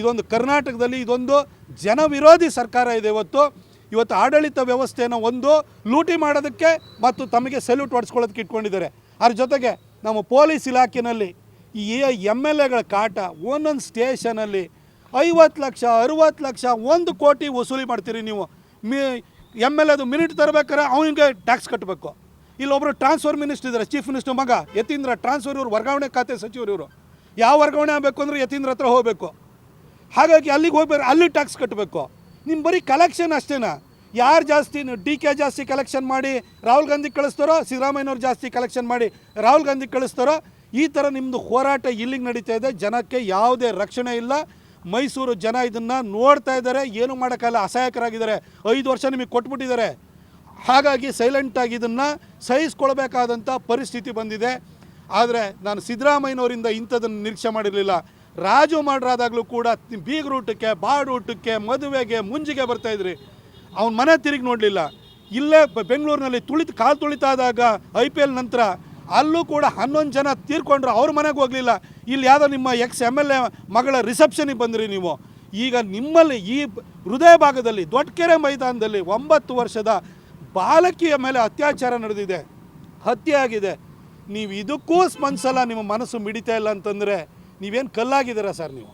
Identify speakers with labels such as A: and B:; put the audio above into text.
A: ಇದೊಂದು ಕರ್ನಾಟಕದಲ್ಲಿ ಇದೊಂದು ಜನವಿರೋಧಿ ಸರ್ಕಾರ ಇದೆ ಇವತ್ತು. ಇವತ್ತು ಆಡಳಿತ ವ್ಯವಸ್ಥೆಯನ್ನು ಒಂದು ಲೂಟಿ ಮಾಡೋದಕ್ಕೆ ಮತ್ತು ತಮಗೆ ಸೆಲ್ಯೂಟ್ ಹೊಡ್ಸ್ಕೊಳ್ಳೋದಕ್ಕೆ ಇಟ್ಕೊಂಡಿದ್ದಾರೆ. ಅದ್ರ ಜೊತೆಗೆ ನಮ್ಮ ಪೊಲೀಸ್ ಇಲಾಖೆಯಲ್ಲಿ ಈ ಎಂ ಎಲ್ ಎಗಳ ಕಾಟ ಒಂದೊಂದು ಸ್ಟೇಷನಲ್ಲಿ ಐವತ್ತು ಲಕ್ಷ, ಅರುವತ್ತು ಲಕ್ಷ, ಒಂದು ಕೋಟಿ ವಸೂಲಿ ಮಾಡ್ತೀರಿ ನೀವು. ಮಿ, ಎಂ ಎಲ್ ಎದು ಮಿನಿಟ್ ತರಬೇಕಾದ್ರೆ ಅವನಿಗೆ ಟ್ಯಾಕ್ಸ್ ಕಟ್ಟಬೇಕು. ಇಲ್ಲೊಬ್ಬರು ಟ್ರಾನ್ಸ್ಫರ್ ಮಿನಿಸ್ಟರ್ ಇದ್ದಾರೆ, ಚೀಫ್ ಮಿನಿಸ್ಟರ್ ಮಗ ಯತೀಂದ್ರ. ಟ್ರಾನ್ಸ್ಫರ್ ಇವರು, ವರ್ಗಾವಣೆ ಖಾತೆ ಸಚಿವರು ಇವರು. ಯಾವ ವರ್ಗಾವಣೆ ಆಗಬೇಕು ಅಂದರೆ ಯತೀಂದ್ರ ಹತ್ರ ಹೋಗಬೇಕು. ಹಾಗಾಗಿ ಅಲ್ಲಿಗೆ ಹೋಗ್ಬೇಕು ಅಲ್ಲಿ ಟ್ಯಾಕ್ಸ್ ಕಟ್ಟಬೇಕು ನಿಮ್ಮ ಬರೀ ಕಲೆಕ್ಷನ್ ಅಷ್ಟೇನಾ? ಯಾರು ಜಾಸ್ತಿ ಡಿ ಕೆ ಜಾಸ್ತಿ ಕಲೆಕ್ಷನ್ ಮಾಡಿ ರಾಹುಲ್ ಗಾಂಧಿ ಕಳಿಸ್ತಾರೋ, ಸಿದ್ದರಾಮಯ್ಯನವ್ರು ಜಾಸ್ತಿ ಕಲೆಕ್ಷನ್ ಮಾಡಿ ರಾಹುಲ್ ಗಾಂಧಿ ಕಳಿಸ್ತಾರೋ, ಈ ಥರ ನಿಮ್ಮದು ಹೋರಾಟ ಇಲ್ಲಿಗೆ ನಡೀತಾ ಇದೆ. ಜನಕ್ಕೆ ಯಾವುದೇ ರಕ್ಷಣೆ ಇಲ್ಲ. ಮೈಸೂರು ಜನ ಇದನ್ನು ನೋಡ್ತಾ ಇದ್ದಾರೆ. ಏನು ಮಾಡೋಕ್ಕಲ್ಲ ಅಸಹಾಯಕರಾಗಿದ್ದಾರೆ. ಐದು ವರ್ಷ ನಿಮಗೆ ಕೊಟ್ಬಿಟ್ಟಿದ್ದಾರೆ. ಹಾಗಾಗಿ ಸೈಲೆಂಟಾಗಿ ಇದನ್ನು ಸಹಿಸ್ಕೊಳ್ಬೇಕಾದಂಥ ಪರಿಸ್ಥಿತಿ ಬಂದಿದೆ. ಆದರೆ ನಾನು ಸಿದ್ದರಾಮಯ್ಯನವರಿಂದ ಇಂಥದನ್ನು ನಿರೀಕ್ಷೆ ಮಾಡಿರಲಿಲ್ಲ. ರಾಜು ಮಾಡ್ರಾದಾಗಲೂ ಕೂಡ ಬೀಗರೂಟಕ್ಕೆ ಬಾಡೂಟಕ್ಕೆ ಮದುವೆಗೆ, ಮುಂಜಿಗೆ ಬರ್ತಾಯಿದ್ರಿ ಅವ್ನ ಮನೆ ತಿರುಗಿ ನೋಡಲಿಲ್ಲ. ಇಲ್ಲೇ ಬೆಂಗಳೂರಿನಲ್ಲಿ ತುಳಿತು ಕಾಲು ತುಳಿತಾದಾಗ ಐ ಪಿ ಎಲ್ ನಂತರ ಅಲ್ಲೂ ಕೂಡ ಹನ್ನೊಂದು ಜನ ತೀರ್ಕೊಂಡ್ರು, ಅವ್ರ ಮನೆಗೆ ಹೋಗಲಿಲ್ಲ. ಇಲ್ಲಿ ಯಾವುದೋ ನಿಮ್ಮ ಎಕ್ಸ್ ಎಂ ಎಲ್ ಎ ಮಗಳ ರಿಸೆಪ್ಷನಿಗೆ ಬಂದ್ರಿ ನೀವು. ಈಗ ನಿಮ್ಮಲ್ಲಿ ಈ ಹೃದಯ ಭಾಗದಲ್ಲಿ ದೊಡ್ಡಕೆರೆ ಮೈದಾನದಲ್ಲಿ ಒಂಬತ್ತು ವರ್ಷದ ಬಾಲಕಿಯ ಮೇಲೆ ಅತ್ಯಾಚಾರ ನಡೆದಿದೆ. ಹತ್ಯೆ ಆಗಿದೆ. ನೀವು ಇದಕ್ಕೂ ಸ್ಪಂದಿಸಲ್ಲ, ನಿಮ್ಮ ಮನಸ್ಸು ಮಿಡಿತಾ ಇಲ್ಲ ಅಂತಂದರೆ. ನೀವೇನು ಕಲ್ಲಾಗಿದ್ದೀರಾ ಸರ್ ನೀವು?